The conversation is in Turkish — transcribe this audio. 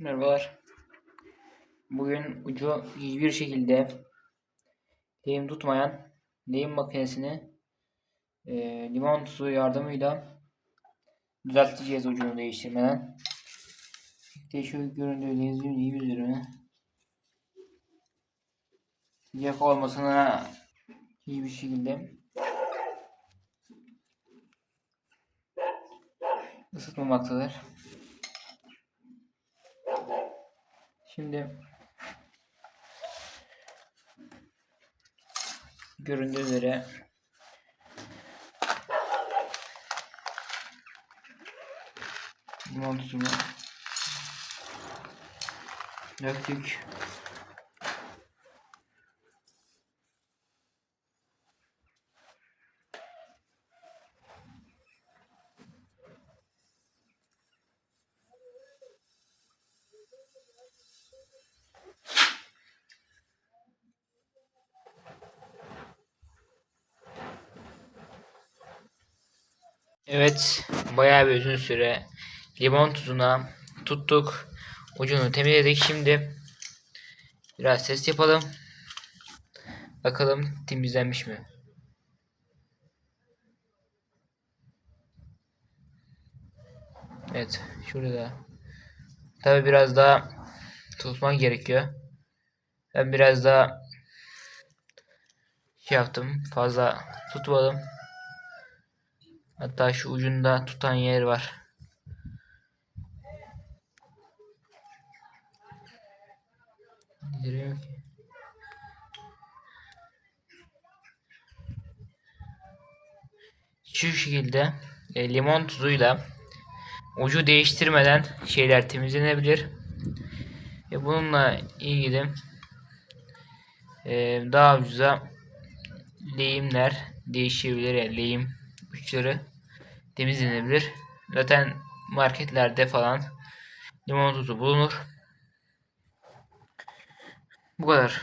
Merhabalar. Bugün ucu hiçbir şekilde lehim tutmayan lehim makinesini e, limon tuzu yardımıyla düzelteceğiz ucunu değiştirmeden. Şu göründüğü lehim üzerine sıcak olmasına hiçbir şekilde ısıtmamaktadır. Şimdi göründüğü üzere limon tuzunu döktük. Evet, bayağı bir uzun süre limon tuzuna tuttuk. Ucunu temizledik. Şimdi biraz test yapalım. Bakalım temizlenmiş mi? Evet, şurada. Tabi biraz daha tutman gerekiyor. Ben biraz daha şey yaptım. Fazla tutmadım. Hatta şu ucunda tutan yer var. Giriyor. Şu şekilde e, limon tuzuyla ucu değiştirmeden şeyler temizlenebilir. E, bununla ilgili e, daha ucuza lehimler değişebilir. Yani lehim uçları temizlenebilir. Zaten marketlerde falan limon tuzu bulunur. Bu kadar.